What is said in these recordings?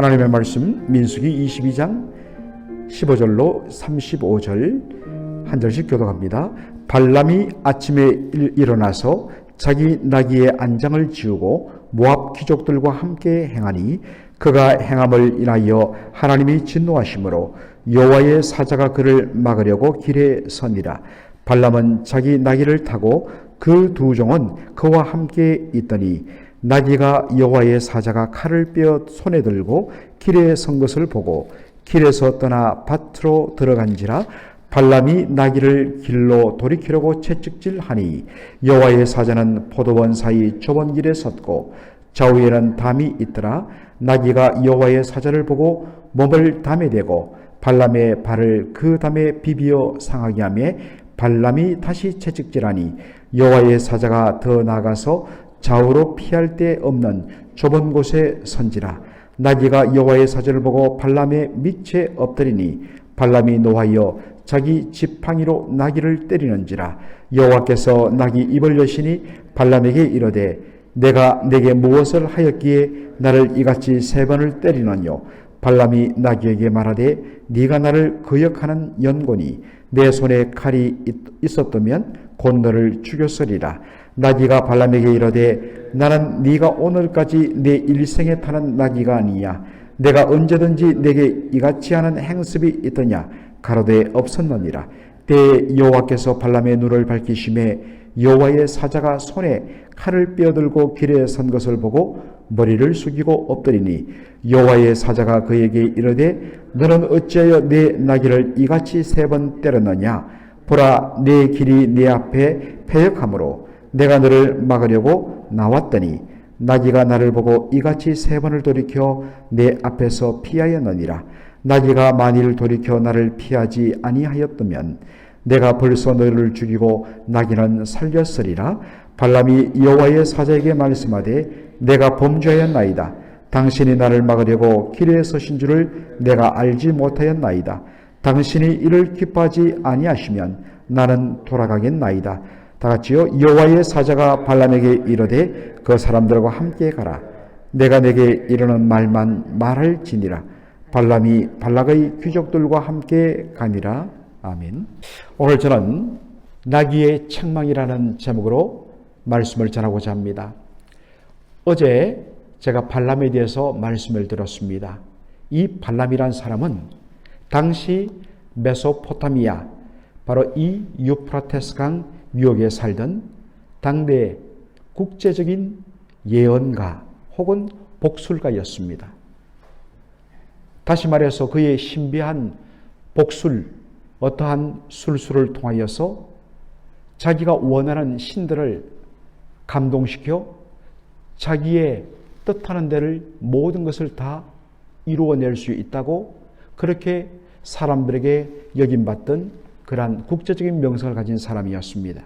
하나님의 말씀 민수기 22장 15절로 35절 한 절씩 교독합니다. 발람이 아침에 일- 일어나서 자기 나귀의 안장을 지우고 모압 귀족들과 함께 행하니 그가 행함을 인하여 하나님이 진노하심으로 여호와의 사자가 그를 막으려고 길에 서니라. 발람은 자기 나귀를 타고 그 두 종은 그와 함께 있더니 나귀가 여호와의 사자가 칼을 빼어 손에 들고 길에 선 것을 보고 길에서 떠나 밭으로 들어간지라 발람이 나귀를 길로 돌이키려고 채찍질하니 여호와의 사자는 포도원 사이 좁은 길에 섰고 좌우에는 담이 있더라. 나귀가 여호와의 사자를 보고 몸을 담에 대고 발람의 발을 그 담에 비비어 상하게 하며 발람이 다시 채찍질하니 여호와의 사자가 더 나아가서 좌우로 피할 데 없는 좁은 곳에 선지라. 나귀가 여호와의 사자를 보고 발람의 밑에 엎드리니 발람이 노하여 자기 지팡이로 나귀를 때리는지라. 여호와께서 나귀 입을 여시니 발람에게 이르되 내가 내게 무엇을 하였기에 나를 이같이 세 번을 때리느뇨? 발람이 나귀에게 말하되 네가 나를 거역하는 연고니 내 손에 칼이 있- 있었다면 곧 너를 죽였으리라 나귀가 발람에게 이르되 나는 네가 오늘까지 내 일생에 타는 나귀가 아니냐? 내가 언제든지 내게 이같이 하는 행습이 있더냐? 가로되 없었느니라. 때에 여호와께서 발람의 눈을 밝히심에 여호와의 사자가 손에 칼을 빼어들고 길에 선 것을 보고 머리를 숙이고 엎드리니 여호와의 사자가 그에게 이르되 너는 어찌하여 내 나귀를 이같이 세 번 때렸느냐? 보라 내 길이 내 앞에 패역하므로 내가 너를 막으려고 나왔더니 나귀가 나를 보고 이같이 세 번을 돌이켜 내 앞에서 피하였느니라. 나귀가 만일 돌이켜 나를 피하지 아니하였다면 내가 벌써 너를 죽이고 나귀는 살렸으리라. 발람이 여호와의 사자에게 말씀하되 내가 범죄하였나이다. 당신이 나를 막으려고 길에 서신 줄을 내가 알지 못하였나이다. 당신이 이를 기뻐하지 아니하시면 나는 돌아가겠나이다 다 같이요 여호와의 사자가 발람에게 이르되 그 사람들과 함께 가라. 내가 내게 이르는 말만 말할지니라. 발람이 발락의 귀족들과 함께 가니라. 아멘. 오늘 저는 나귀의 책망이라는 제목으로 말씀을 전하고자 합니다. 어제 제가 발람에 대해서 말씀을 들었습니다. 이 발람이란 사람은 당시 메소포타미아 바로 이 유프라테스 강 유역에 살던 당대 국제적인 예언가 혹은 복술가였습니다. 다시 말해서 그의 신비한 복술, 어떠한 술수를 통하여서 자기가 원하는 신들을 감동시켜 자기의 뜻하는 대를 모든 것을 다 이루어낼 수 있다고 그렇게 사람들에게 여김받던 그러한 국제적인 명성을 가진 사람이었습니다.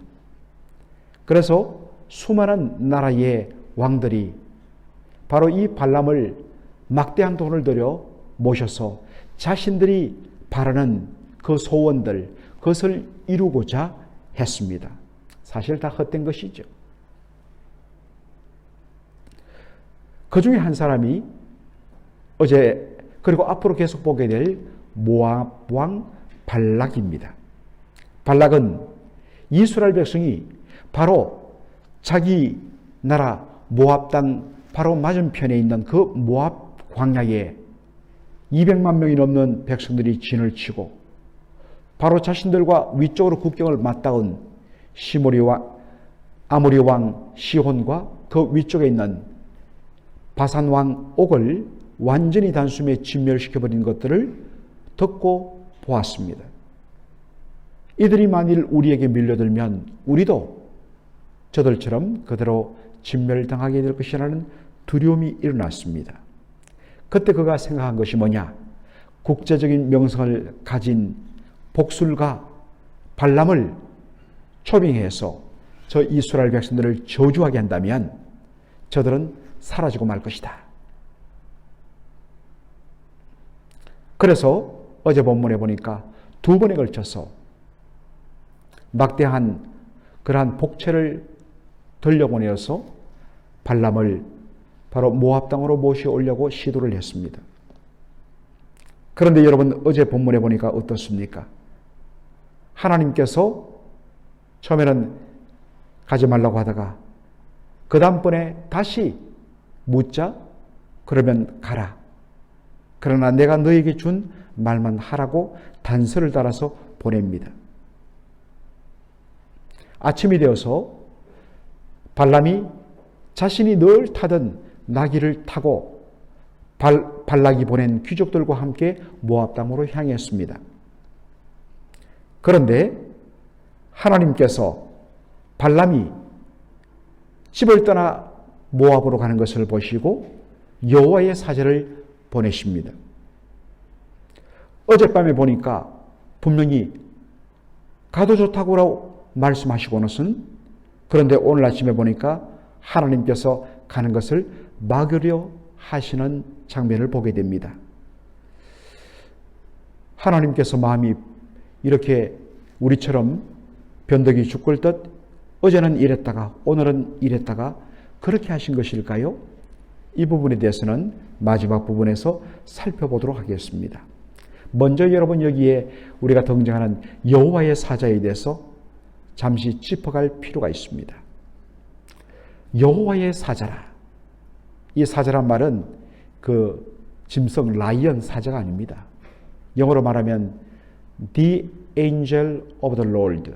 그래서 수많은 나라의 왕들이 바로 이 발람을 막대한 돈을 들여 모셔서 자신들이 바라는 그 소원들, 그것을 이루고자 했습니다. 사실 다 헛된 것이죠. 그 중에 한 사람이 어제 그리고 앞으로 계속 보게 될 모압 왕 발락입니다. 발락은 이스라엘 백성이 바로 자기 나라 모압 땅 바로 맞은편에 있는 그 모압 광야에 200만 명이 넘는 백성들이 진을 치고 바로 자신들과 위쪽으로 국경을 맞닿은 시모리 왕 아모리 왕 시혼과 그 위쪽에 있는 바산 왕 옥을 완전히 단숨에 진멸시켜 버린 것들을 듣고 보았습니다. 이들이 만일 우리에게 밀려들면 우리도 저들처럼 그대로 진멸당하게 될 것이라는 두려움이 일어났습니다. 그때 그가 생각한 것이 뭐냐? 국제적인 명성을 가진 복술가 발람을 초빙해서 저 이스라엘 백성들을 저주하게 한다면 저들은 사라지고 말 것이다. 그래서 어제 본문에 보니까 두 번에 걸쳐서 막대한 그러한 복채를 들려보내어서 발람을 바로 모압 땅으로 모셔오려고 시도를 했습니다. 그런데 여러분 어제 본문에 보니까 어떻습니까? 하나님께서 처음에는 가지 말라고 하다가 그 다음번에 다시 묻자 그러면 가라. 그러나 내가 너에게 준 말만 하라고 단서를 달아서 보냅니다. 아침이 되어서 발람이 자신이 늘 타던 나귀를 타고 발, 발락이 보낸 귀족들과 함께 모압 땅으로 향했습니다. 그런데 하나님께서 발람이 집을 떠나 모압으로 가는 것을 보시고 여호와의 사제를 보내십니다. 어젯밤에 보니까 분명히 가도 좋다고 말씀하시고는 그런데 오늘 아침에 보니까 하나님께서 가는 것을 막으려 하시는 장면을 보게 됩니다. 하나님께서 마음이 이렇게 우리처럼 변덕이 죽을 듯 어제는 이랬다가 오늘은 이랬다가 그렇게 하신 것일까요? 이 부분에 대해서는 마지막 부분에서 살펴보도록 하겠습니다. 먼저 여러분 여기에 우리가 등장하는 여호와의 사자에 대해서 잠시 짚어갈 필요가 있습니다. 여호와의 사자라. 이 사자란 말은 그 짐승 라이언 사자가 아닙니다. 영어로 말하면 the angel of the Lord.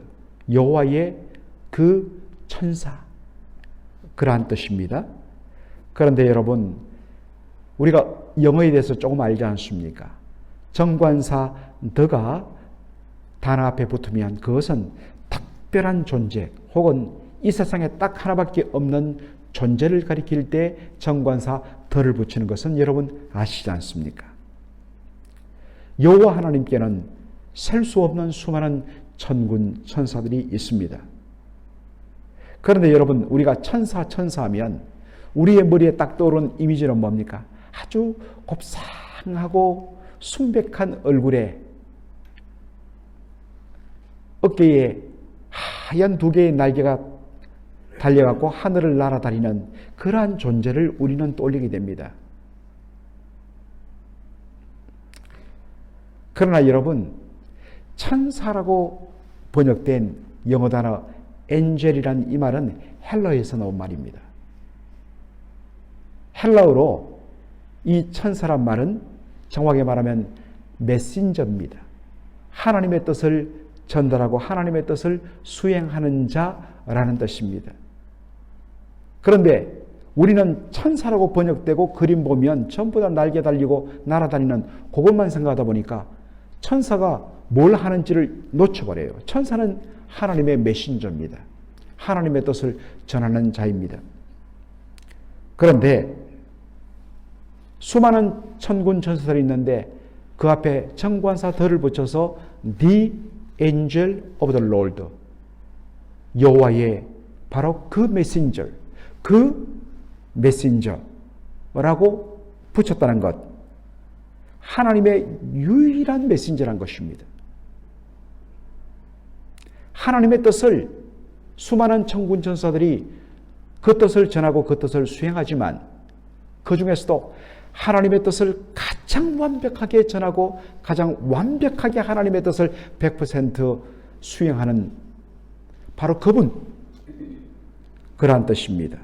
여호와의 그 천사. 그러한 뜻입니다. 그런데 여러분, 우리가 영어에 대해서 조금 알지 않습니까? 정관사 더가 단어 앞에 붙으면 그것은 특별한 존재 혹은 이 세상에 딱 하나밖에 없는 존재를 가리킬 때 정관사 더를 붙이는 것은 여러분 아시지 않습니까? 여호와 하나님께는 셀 수 없는 수많은 천군 천사들이 있습니다. 그런데 여러분 우리가 천사 천사하면 우리의 머리에 딱 떠오르는 이미지는 뭡니까? 아주 곱상하고 순백한 얼굴에 어깨에 하얀 두 개의 날개가 달려갖고 하늘을 날아다니는 그러한 존재를 우리는 떠올리게 됩니다. 그러나 여러분, 천사라고 번역된 영어 단어 엔젤이란 이 말은 헬러에서 나온 말입니다. 헬라어로 이 천사란 말은 정확하게 말하면 메신저입니다. 하나님의 뜻을 전달하고 하나님의 뜻을 수행하는 자라는 뜻입니다. 그런데 우리는 천사라고 번역되고 그림 보면 전부 다 날개 달리고 날아다니는 그것만 생각하다 보니까 천사가 뭘 하는지를 놓쳐버려요. 천사는 하나님의 메신저입니다. 하나님의 뜻을 전하는 자입니다. 그런데 수많은 천군 천사들이 있는데 그 앞에 정관사 덜을 붙여서 The Angel of the Lord 여호와의 바로 그 메신저 그 메신저라고 붙였다는 것 하나님의 유일한 메신저란 것입니다. 하나님의 뜻을 수많은 천군 천사들이 그 뜻을 전하고 그 뜻을 수행하지만 그 중에서도 하나님의 뜻을 가장 완벽하게 전하고 가장 완벽하게 하나님의 뜻을 100% 수행하는 바로 그분. 그러한 뜻입니다.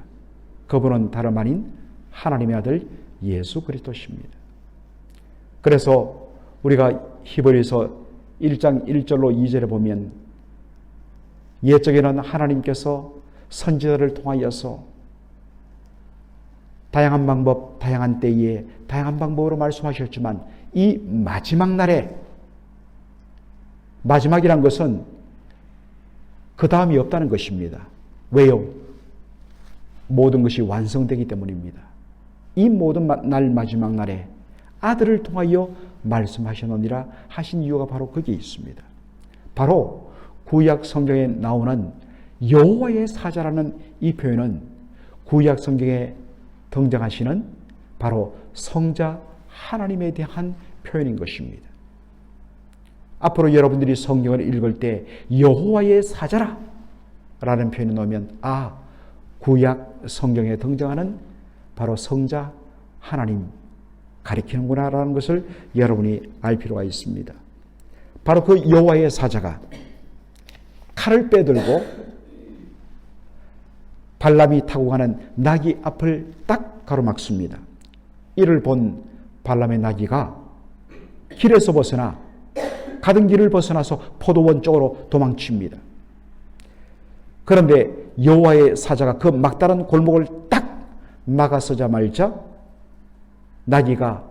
그분은 다름 아닌 하나님의 아들 예수 그리스도십니다. 그래서 우리가 히브리서 1장 1절로 2절에 보면 옛적에는 하나님께서 선지자를 통하여서 다양한 방법, 다양한 때에 다양한 방법으로 말씀하셨지만 이 마지막 날에 마지막이란 것은 그 다음이 없다는 것입니다. 왜요? 모든 것이 완성되기 때문입니다. 이 모든 날 마지막 날에 아들을 통하여 말씀하셨느니라 하신 이유가 바로 거기에 있습니다. 바로 구약 성경에 나오는 여호와의 사자라는 이 표현은 구약 성경에 등장하시는 바로 성자 하나님에 대한 표현인 것입니다. 앞으로 여러분들이 성경을 읽을 때 여호와의 사자라 라는 표현을 넣으면 아 구약 성경에 등장하는 바로 성자 하나님 가리키는구나라는 것을 여러분이 알 필요가 있습니다. 바로 그 여호와의 사자가 칼을 빼들고 발람이 타고 가는 나귀 앞을 딱 가로막습니다. 이를 본 발람의 나귀가 길에서 벗어나 가던 길을 벗어나서 포도원 쪽으로 도망칩니다. 그런데 여호와의 사자가 그 막다른 골목을 딱 막아서자 말자 나귀가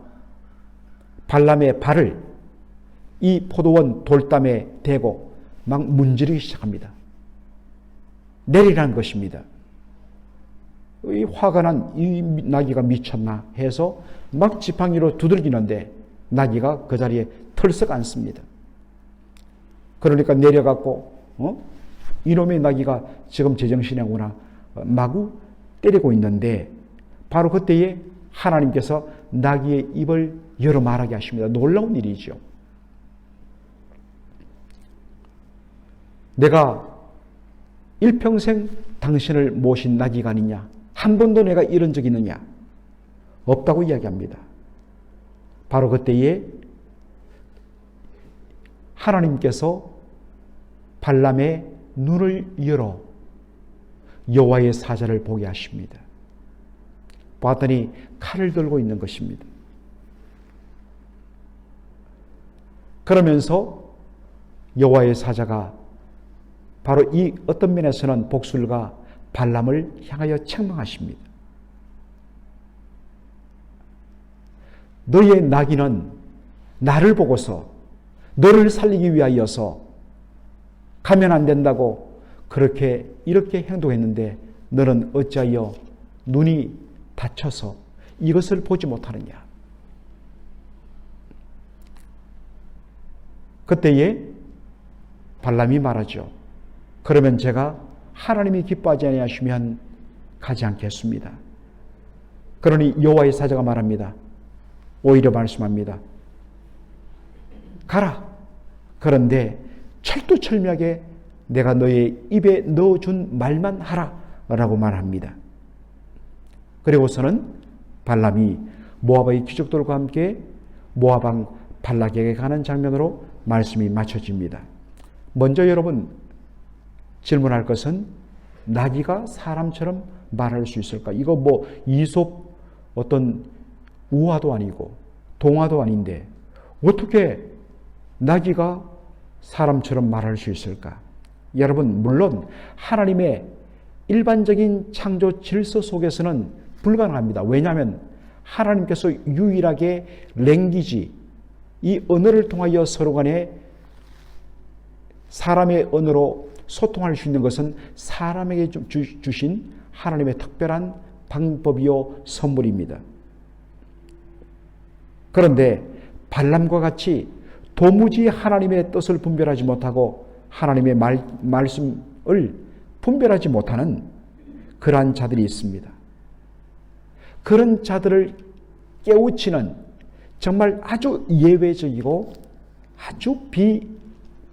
발람의 발을 이 포도원 돌담에 대고 막 문지르기 시작합니다. 내리라는 것입니다. 이 화가 난 이 나귀가 미쳤나 해서 막 지팡이로 두들기는데 나귀가 그 자리에 털썩 앉습니다. 그러니까 내려갖고 어? 이놈의 나귀가 지금 제정신이구나 마구 때리고 있는데 바로 그때에 하나님께서 나귀의 입을 열어 말하게 하십니다. 놀라운 일이죠. 내가 일평생 당신을 모신 나귀가 아니냐? 한 번도 내가 이런 적이 있느냐? 없다고 이야기합니다. 바로 그때에 하나님께서 발람의 눈을 열어 여호와의 사자를 보게 하십니다. 봤더니 칼을 들고 있는 것입니다. 그러면서 여호와의 사자가 바로 이 어떤 면에서는 복술과 발람을 향하여 책망하십니다. 너의 나귀는 나를 보고서 너를 살리기 위하여서 가면 안 된다고 그렇게 이렇게 행동했는데 너는 어찌하여 눈이 다쳐서 이것을 보지 못하느냐? 그때에 발람이 말하죠. 그러면 제가 하나님이 기뻐하지 아니하시면 가지 않겠습니다. 그러니 여호와의 사자가 말합니다. 오히려 말씀합니다. 가라. 그런데 철두철미하게 내가 너의 입에 넣어준 말만 하라. 라고 말합니다. 그리고서는 발람이 모압의 귀족들과 함께 모압왕 발락에게 가는 장면으로 말씀이 맞춰집니다. 먼저 여러분 질문할 것은 나귀가 사람처럼 말할 수 있을까? 이거 뭐 이솝 어떤 우화도 아니고 동화도 아닌데 어떻게 나귀가 사람처럼 말할 수 있을까? 여러분 물론 하나님의 일반적인 창조 질서 속에서는 불가능합니다. 왜냐하면 하나님께서 유일하게 랭귀지 이 언어를 통하여 서로 간에 사람의 언어로 소통할 수 있는 것은 사람에게 주신 하나님의 특별한 방법이요 선물입니다. 그런데 발람과 같이 도무지 하나님의 뜻을 분별하지 못하고 하나님의 말, 말씀을 분별하지 못하는 그러한 자들이 있습니다. 그런 자들을 깨우치는 정말 아주 예외적이고 아주 비,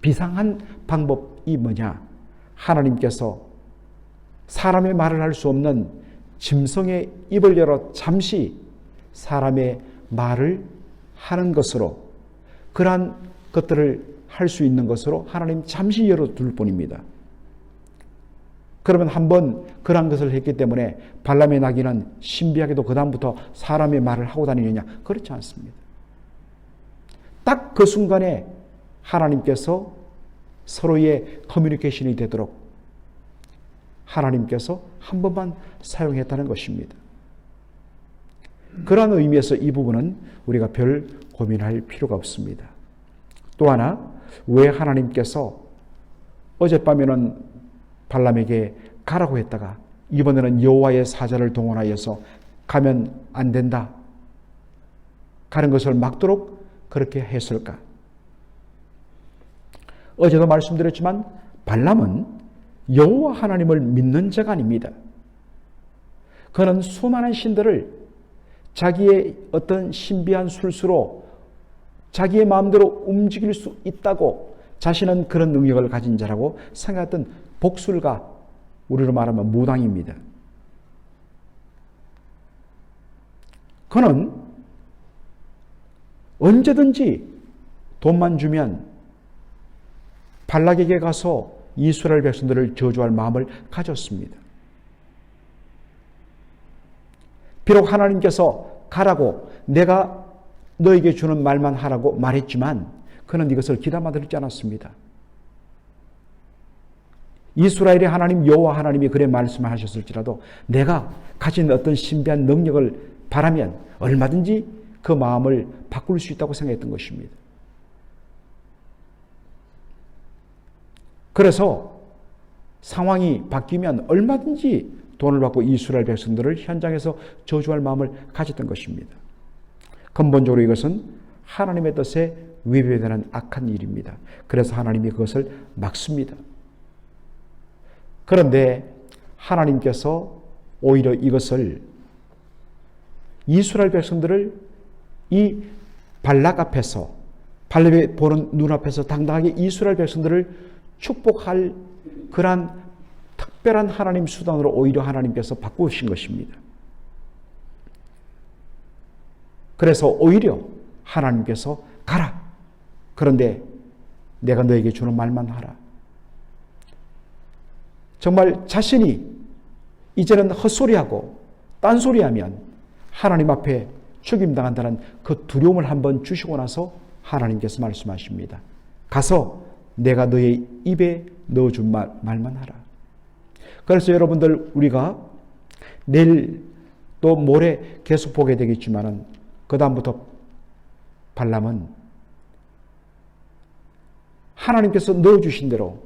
비상한 방법이 뭐냐? 하나님께서 사람의 말을 할 수 없는 짐승의 입을 열어 잠시 사람의 말을 하는 것으로 그러한 것들을 할 수 있는 것으로 하나님 잠시 열어둘 뿐입니다. 그러면 한 번 그러한 것을 했기 때문에 발람의 나귀는 신비하게도 그다음부터 사람의 말을 하고 다니느냐? 그렇지 않습니다. 딱 그 순간에 하나님께서 서로의 커뮤니케이션이 되도록 하나님께서 한 번만 사용했다는 것입니다. 그러한 의미에서 이 부분은 우리가 별 고민할 필요가 없습니다. 또 하나, 왜 하나님께서 어젯밤에는 발람에게 가라고 했다가 이번에는 여호와의 사자를 동원하여서 가면 안 된다. 가는 것을 막도록 그렇게 했을까? 어제도 말씀드렸지만 발람은 여호와 하나님을 믿는 자가 아닙니다. 그는 수많은 신들을 자기의 어떤 신비한 술수로 자기의 마음대로 움직일 수 있다고 자신은 그런 능력을 가진 자라고 생각했던 복술가 우리로 말하면 무당입니다. 그는 언제든지 돈만 주면 발락에게 가서 이스라엘 백성들을 저주할 마음을 가졌습니다. 비록 하나님께서 가라고 내가 너에게 주는 말만 하라고 말했지만 그는 이것을 기담아 들지 않았습니다. 이스라엘의 하나님 여호와 하나님이 그래 말씀하셨을지라도 내가 가진 어떤 신비한 능력을 바라면 얼마든지 그 마음을 바꿀 수 있다고 생각했던 것입니다. 그래서 상황이 바뀌면 얼마든지 돈을 받고 이스라엘 백성들을 현장에서 저주할 마음을 가졌던 것입니다. 근본적으로 이것은 하나님의 뜻에 위배되는 악한 일입니다. 그래서 하나님이 그것을 막습니다. 그런데 하나님께서 오히려 이것을 이스라엘 백성들을 이 발락 앞에서 발렙이 보는 눈앞에서 당당하게 이스라엘 백성들을 축복할 그러한 특별한 하나님 수단으로 오히려 하나님께서 바꾸신 것입니다. 그래서 오히려 하나님께서 가라. 그런데 내가 너에게 주는 말만 하라. 정말 자신이 이제는 헛소리하고 딴소리하면 하나님 앞에 죽임당한다는 그 두려움을 한번 주시고 나서 하나님께서 말씀하십니다. 가서 내가 너의 입에 넣어준 말, 말만 하라. 그래서 여러분들 우리가 내일 또 모레 계속 보게 되겠지만은 그 다음부터 발람은 하나님께서 넣어주신 대로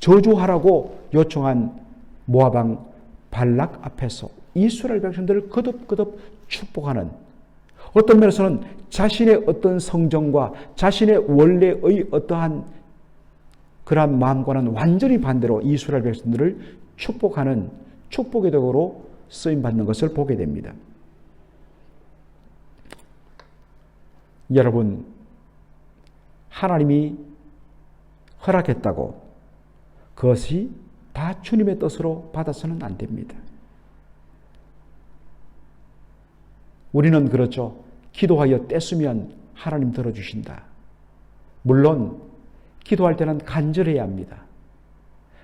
저주하라고 요청한 모아방 발락 앞에서 이스라엘 백성들을 거듭거듭 축복하는 어떤 면에서는 자신의 어떤 성정과 자신의 원래의 어떠한 그러한 마음과는 완전히 반대로 이스라엘 백성들을 축복하는 축복의 덕으로 쓰임 받는 것을 보게 됩니다. 여러분 하나님이 허락했다고 그것이 다 주님의 뜻으로 받아서는 안 됩니다. 우리는 그렇죠. 기도하여 떼쓰면 하나님 들어주신다. 물론 기도할 때는 간절해야 합니다.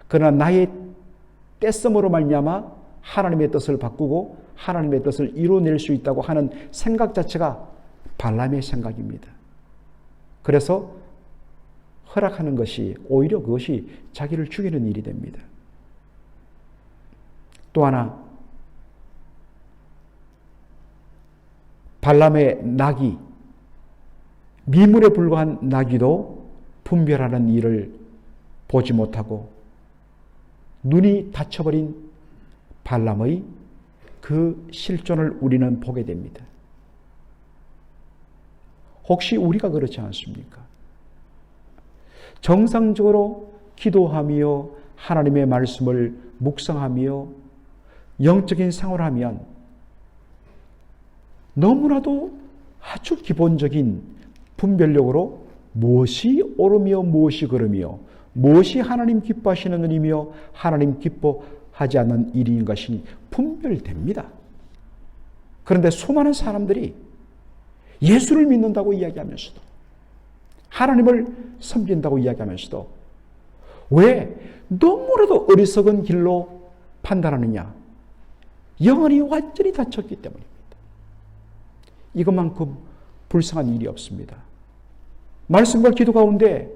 그러나 나의 떼씀으로 말미암아 하나님의 뜻을 바꾸고 하나님의 뜻을 이뤄낼 수 있다고 하는 생각 자체가 발람의 생각입니다. 그래서 허락하는 것이 오히려 그것이 자기를 죽이는 일이 됩니다. 또 하나 발람의 낙이 미물에 불과한 낙이도 분별하는 일을 보지 못하고 눈이 닫혀버린 발람의 그 실존을 우리는 보게 됩니다. 혹시 우리가 그렇지 않습니까? 정상적으로 기도하며 하나님의 말씀을 묵상하며 영적인 생활을 하면 너무나도 아주 기본적인 분별력으로 무엇이 옳으며 무엇이 그르며 무엇이 하나님 기뻐하시는 일이며 하나님 기뻐하지 않는 일인 것이 분별됩니다. 그런데 수많은 사람들이 예수를 믿는다고 이야기하면서도 하나님을 섬긴다고 이야기하면서도 왜 너무나도 어리석은 길로 판단하느냐? 영혼이 완전히 닫혔기 때문입니다. 이것만큼 불쌍한 일이 없습니다. 말씀과 기도 가운데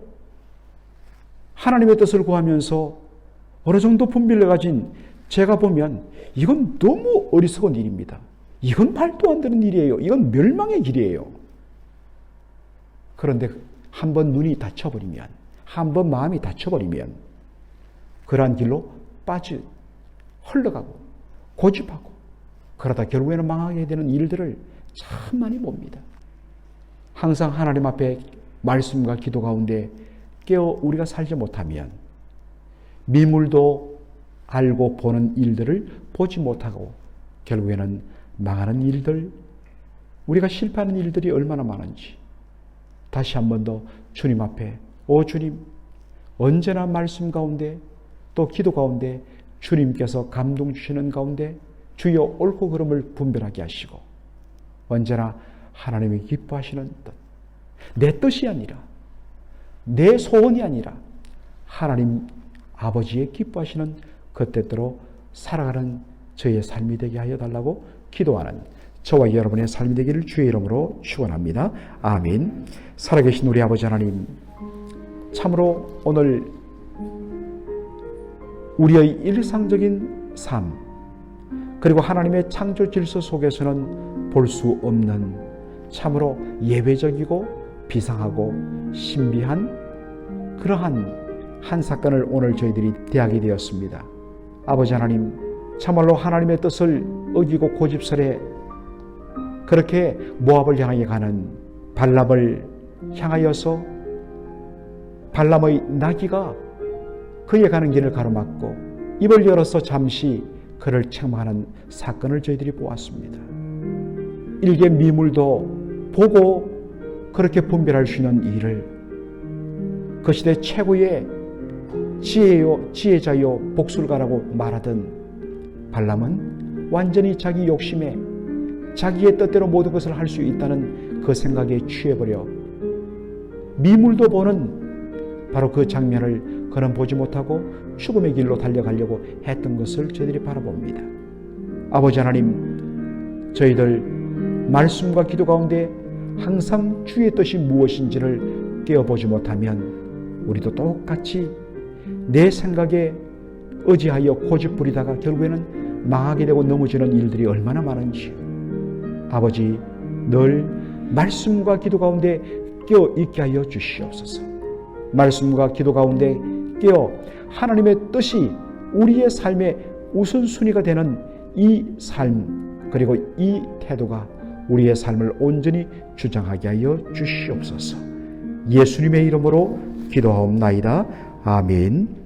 하나님의 뜻을 구하면서 어느 정도 분별을 가진 제가 보면 이건 너무 어리석은 일입니다. 이건 말도 안 되는 일이에요. 이건 멸망의 길이에요. 그런데 한 번 눈이 닫혀버리면, 한 번 마음이 닫혀버리면, 그러한 길로 빠져, 흘러가고, 고집하고, 그러다 결국에는 망하게 되는 일들을 참 많이 봅니다. 항상 하나님 앞에 말씀과 기도 가운데 깨어 우리가 살지 못하면 미물도 알고 보는 일들을 보지 못하고 결국에는 망하는 일들, 우리가 실패하는 일들이 얼마나 많은지 다시 한 번 더 주님 앞에 오 주님 언제나 말씀 가운데 또 기도 가운데 주님께서 감동 주시는 가운데 주여 옳고 그름을 분별하게 하시고 언제나 하나님이 기뻐하시는 뜻. 내 뜻이 아니라 내 소원이 아니라 하나님 아버지의 기뻐하시는 그 뜻대로 살아가는 저의 삶이 되게 하여 달라고 기도하는 저와 여러분의 삶이 되기를 주의 이름으로 축원합니다. 아멘. 살아계신 우리 아버지 하나님 참으로 오늘 우리의 일상적인 삶 그리고 하나님의 창조 질서 속에서는 볼 수 없는 참으로 예외적이고 비상하고 신비한 그러한 한 사건을 오늘 저희들이 대하게 되었습니다. 아버지 하나님, 참말로 하나님의 뜻을 어기고 고집스레 그렇게 모압을 향해 가는 발람을 향하여서 발람의 나귀가 그에 가는 길을 가로막고 입을 열어서 잠시 그를 책망하는 사건을 저희들이 보았습니다. 일개 미물도 보고 그렇게 분별할 수 있는 일을 그 시대 최고의 지혜요 지혜자요 복술가라고 말하던 발람은 완전히 자기 욕심에 자기의 뜻대로 모든 것을 할 수 있다는 그 생각에 취해버려 미물도 보는 바로 그 장면을 그는 보지 못하고 죽음의 길로 달려가려고 했던 것을 저희들이 바라봅니다. 아버지 하나님, 저희들 말씀과 기도 가운데 항상 주의 뜻이 무엇인지를 깨어보지 못하면 우리도 똑같이 내 생각에 의지하여 고집 부리다가 결국에는 망하게 되고 넘어지는 일들이 얼마나 많은지 아버지 늘 말씀과 기도 가운데 깨어 있게 하여 주시옵소서. 말씀과 기도 가운데 깨어 하나님의 뜻이 우리의 삶의 우선순위가 되는 이 삶 그리고 이 태도가 우리의 삶을 온전히 주장하게 하여 주시옵소서. 예수님의 이름으로 기도하옵나이다. 아멘.